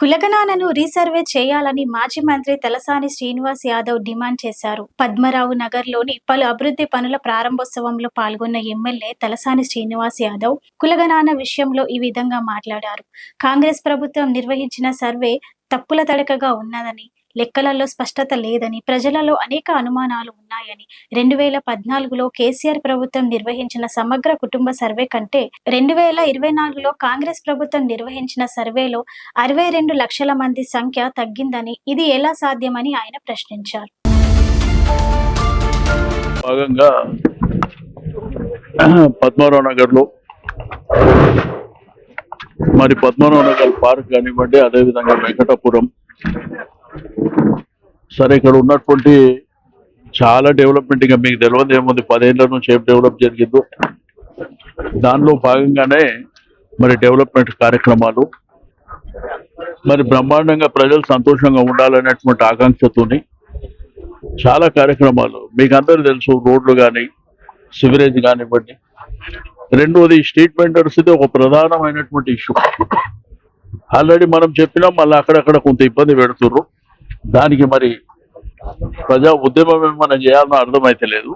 కులగణాలను resurvey చేయాలని మాజీ మంత్రి తలసాని శ్రీనివాస్ యాదవ్ డిమాండ్ చేశారు. పద్మరావు నగర్లోని పలు అభివృద్ధి పనుల ప్రారంభోత్సవంలో పాల్గొన్న ఎమ్మెల్యే తలసాని శ్రీనివాస్ యాదవ్ కులగణాన విషయంలో ఈ విధంగా మాట్లాడారు. కాంగ్రెస్ ప్రభుత్వం నిర్వహించిన సర్వే తప్పుల తడకగా ఉన్నదని లెక్కలలో స్పష్టత లేదని ప్రజలలో అనేక అనుమానాలు ఉన్నాయని రెండు వేల పద్నాలుగులో కేసీఆర్ ప్రభుత్వం నిర్వహించిన సమగ్ర కుటుంబ సర్వే కంటే రెండు వేల ఇరవై నాలుగులో కాంగ్రెస్ ప్రభుత్వం నిర్వహించిన సర్వేలో అరవై రెండు లక్షల మంది సంఖ్య తగ్గిందని ఇది ఎలా సాధ్యమని ఆయన ప్రశ్నించారు. భాగంగా పద్మారావు నగర్లో మరి పద్మనాభ నగర్ పార్క్ కానివ్వండి అదేవిధంగా వెంకటాపురం సరే ఇక్కడ ఉన్నటువంటి చాలా డెవలప్మెంట్ ఇంకా మీకు తెలియదు ఏముంది పదేళ్ళ నుంచి ఏం డెవలప్ జరిగిందో. దానిలో భాగంగానే మరి డెవలప్మెంట్ కార్యక్రమాలు మరి బ్రహ్మాండంగా ప్రజలు సంతోషంగా ఉండాలనేటువంటి ఆకాంక్షతోని చాలా కార్యక్రమాలు. మీకు అందరూ తెలుసు రోడ్లు కానీ సివరేజ్ కానివ్వండి. రెండోది స్ట్రీట్ వెండర్స్ ఇది ఒక ప్రధానమైనటువంటి ఇష్యూ ఆల్రెడీ మనం చెప్పినాం మళ్ళీ అక్కడక్కడ కొంత ఇబ్బంది పెడుతుర్రు. దానికి మరి ప్రజా ఉద్యమం ఏమన్నా చేయాలని అర్థమైతే లేదు.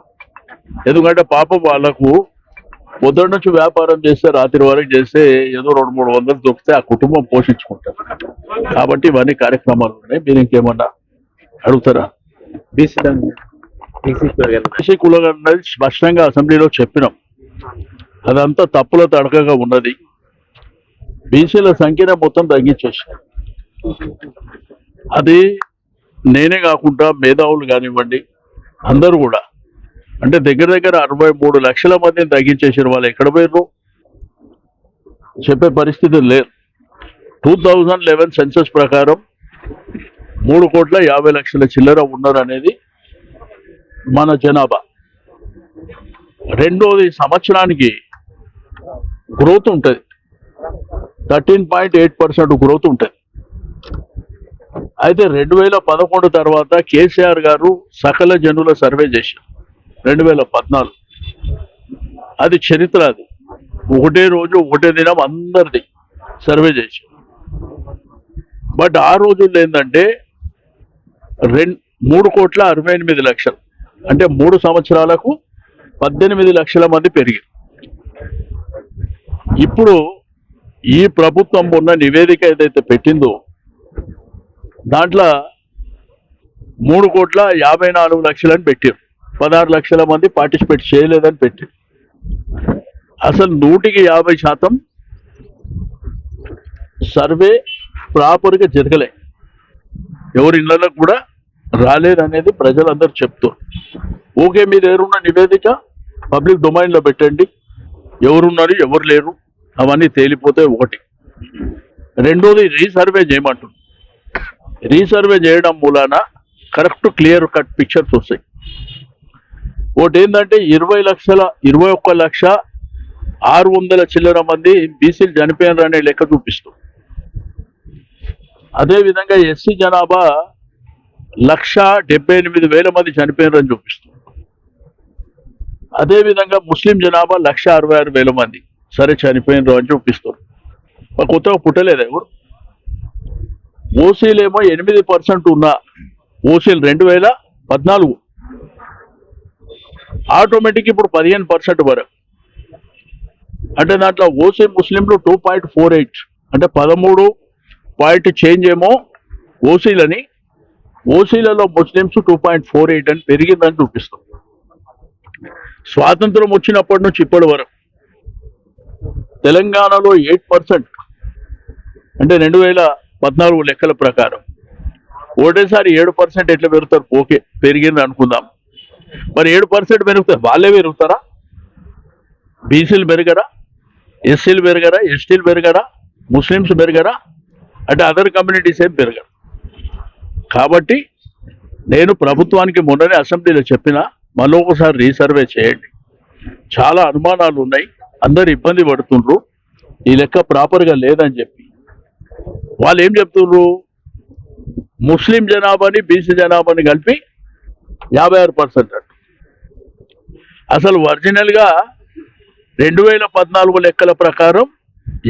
ఎందుకంటే పాపం వాళ్ళకు పొద్దున్న నుంచి వ్యాపారం చేస్తే రాత్రి వరకు చేస్తే ఏదో రెండు మూడు వందలు దొరికితే ఆ కుటుంబం పోషించుకుంటారు కాబట్టి ఇవన్నీ కార్యక్రమాలు ఉన్నాయి. మీరు ఇంకేమన్నా అడుగుతారా? బీసీ బీసీ కూరగాయలు బీసీ కులం అన్నది స్పష్టంగా అసెంబ్లీలో చెప్పినాం. అదంతా తప్పుల తడకగా ఉన్నది. బీసీల సంఖ్యనే మొత్తం తగ్గించేసి అది నేనే కాకుండా మేధావులు కానివ్వండి అందరూ కూడా. అంటే దగ్గర దగ్గర అరవై మూడు లక్షల మందిని తగ్గించేసారు వాళ్ళు ఎక్కడ పోయారు చెప్పే పరిస్థితి లేదు. టూ థౌజండ్ లెవెన్ సెన్సస్ ప్రకారం మూడు కోట్ల యాభై లక్షల చిల్లర ఉన్నారు అనేది మన జనాభా. రెండోది సంవత్సరానికి గ్రోత్ ఉంటుంది. Thirteen point eight percent growth ఉంటుంది. అయితే రెండు వేల పదకొండు తర్వాత కేసీఆర్ గారు సకల జనుల సర్వే చేశారు. రెండు వేల పద్నాలుగు. అది చరిత్ర అది. ఒకటే రోజు ఒకటే దినం అందరిది సర్వే చేశారు. బట్ ఆ రోజుల్లో ఏంటంటే రెండు మూడు కోట్ల అరవై ఎనిమిది లక్షలు. అంటే మూడు సంవత్సరాలకు పద్దెనిమిది లక్షల మంది పెరిగారు. ఇప్పుడు ఈ ప్రభుత్వం ఉన్న నివేదిక ఏదైతే పెట్టిందో దాంట్లో మూడు కోట్ల యాభై నాలుగు లక్షలని పెట్టారు. పదహారు లక్షల మంది పార్టిసిపేట్ చేయలేదని పెట్టారు. అసలు నూటికి యాభై శాతం సర్వే ప్రాపర్గా జరగలే. ఎవరి ఇళ్ళలో కూడా రాలేదనేది ప్రజలందరూ చెప్తారు ఓకే మీరు ఎవరున్న ఉన్న నివేదిక పబ్లిక్ డొమైన్లో పెట్టండి. ఎవరున్నారు ఎవరు లేరు అవన్నీ తేలిపోతే ఒకటి. రెండోది రీసర్వే చేయమంటుంది రీసర్వే చేయడం మూలాన కరెక్ట్ క్లియర్ కట్ పిక్చర్స్ వస్తాయి. ఒకటి ఏంటంటే ఇరవై లక్షల ఇరవై ఒక్క లక్ష ఆరు వందల చిల్లర మంది బీసీలు చనిపోయినారు అనే లెక్క చూపిస్తుంది అదేవిధంగా ఎస్సీ జనాభా లక్ష డెబ్బై ఎనిమిది వేల మంది చనిపోయినారని చూపిస్తుంది అదేవిధంగా ముస్లిం జనాభా లక్ష అరవై ఆరు వేల మంది సరే చనిపోయినారు అని చూపిస్తారు కొత్తగా పుట్టలేదు ఎవరు? ఓసీలేమో ఎనిమిది పర్సెంట్ ఉన్న ఓసీలు రెండు వేల పద్నాలుగు. ఆటోమేటిక్ ఇప్పుడు పదిహేను పర్సెంట్ వరకు. అంటే దాంట్లో ఓసీ ముస్లింలు టూ పాయింట్ ఫోర్ ఎయిట్. అంటే పదమూడు పాయింట్ చేంజ్ ఏమో ఓసీలని. ఓసీలలో Muslims two point four eight అని పెరిగిందని చూపిస్తాం. స్వాతంత్రం వచ్చినప్పటి నుంచి ఇప్పటి వరకు. తెలంగాణలో ఎయిట్ పర్సెంట్. అంటే రెండు వేల పద్నాలుగు లెక్కల ప్రకారం. ఒకటేసారి ఏడు పర్సెంట్ ఎట్లా పెరుగుతారు? ఓకే పెరిగింది అనుకుందాం. మరి ఏడు పర్సెంట్ పెరుగుతారు? వాళ్ళే పెరుగుతారా? బీసీలు పెరగరా? ఎస్సీలు పెరగరా? ఎస్టీలు పెరగరా? ముస్లిమ్స్ పెరగరా? అంటే అదర్ కమ్యూనిటీస్ ఏం పెరగరు. కాబట్టి నేను ప్రభుత్వానికి మొన్ననే అసెంబ్లీలో చెప్పిన మళ్ళీ ఒకసారి రీసర్వే చేయండి. చాలా అనుమానాలు ఉన్నాయి. అందరు ఇబ్బంది పడుతుండ్రు. ఈ లెక్క ప్రాపర్గా లేదని చెప్పి. వాళ్ళు ఏం చెప్తుండ్రు? ముస్లిం జనాభాని బీసీ జనాభాని కలిపి యాభై ఆరు పర్సెంట్ అంట. అసలు ఒరిజినల్గా రెండు వేల పద్నాలుగు లెక్కల ప్రకారం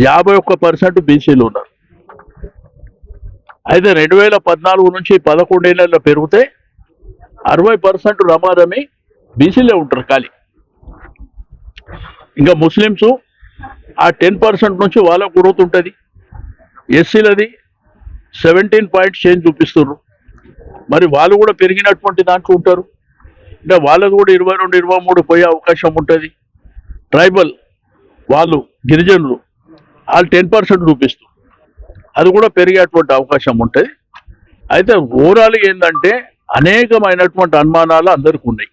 యాభై ఒక్క పర్సెంట్ బీసీలు ఉన్నారు. అయితే రెండు వేల పద్నాలుగు నుంచి పదకొండేళ్ళలో పెరిగితే అరవై పర్సెంట్ రమారమి బీసీలే ఉంటారు ఖాళీ. ఇంకా ముస్లిమ్స్ ఆ టెన్ పర్సెంట్ నుంచి వాళ్ళకు గ్రోత్ ఉంటుంది. ఎస్సీలది సెవెంటీన్ పాయింట్ చేంజ్ చూపిస్తున్నారు మరి వాళ్ళు కూడా పెరిగినటువంటి దాంట్లో ఉంటారు. అంటే వాళ్ళది కూడా ఇరవై రెండు ఇరవై మూడు పోయే అవకాశం ఉంటుంది. ట్రైబల్ వాళ్ళు గిరిజనులు వాళ్ళు టెన్ పర్సెంట్ చూపిస్తారు అది కూడా పెరిగేటువంటి అవకాశం ఉంటుంది. అయితే ఓవరాల్ ఏంటంటే అనేకమైనటువంటి అనుమానాలు అందరికీ ఉన్నాయి.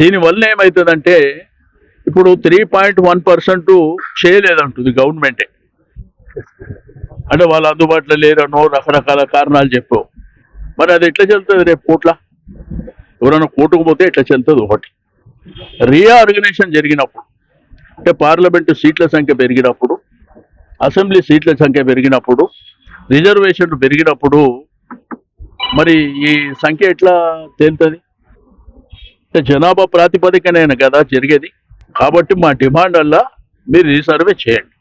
దీనివల్ల ఏమవుతుందంటే ఇప్పుడు త్రీ పాయింట్ వన్ పర్సెంట్ చేయలేదంటుంది గవర్నమెంటే. అంటే వాళ్ళు అందుబాటులో లేరనో రకరకాల కారణాలు చెప్పావు మరి అది ఎట్లా చెల్తుంది రేపు కోట్ల? ఎవరైనా కోర్టుకు పోతే ఎట్లా చెల్తుంది ఒకటి. రీఆర్గనైజేషన్ జరిగినప్పుడు అంటే పార్లమెంటు సీట్ల సంఖ్య పెరిగినప్పుడు అసెంబ్లీ సీట్ల సంఖ్య పెరిగినప్పుడు రిజర్వేషన్లు పెరిగినప్పుడు మరి ఈ సంఖ్య ఎట్లా తేలుతుంది? అంటే జనాభా ప్రాతిపదికనే కదా జరిగేది. కాబట్టి మా డిమాండ్ అలా మీరు రీసర్వే చేయండి.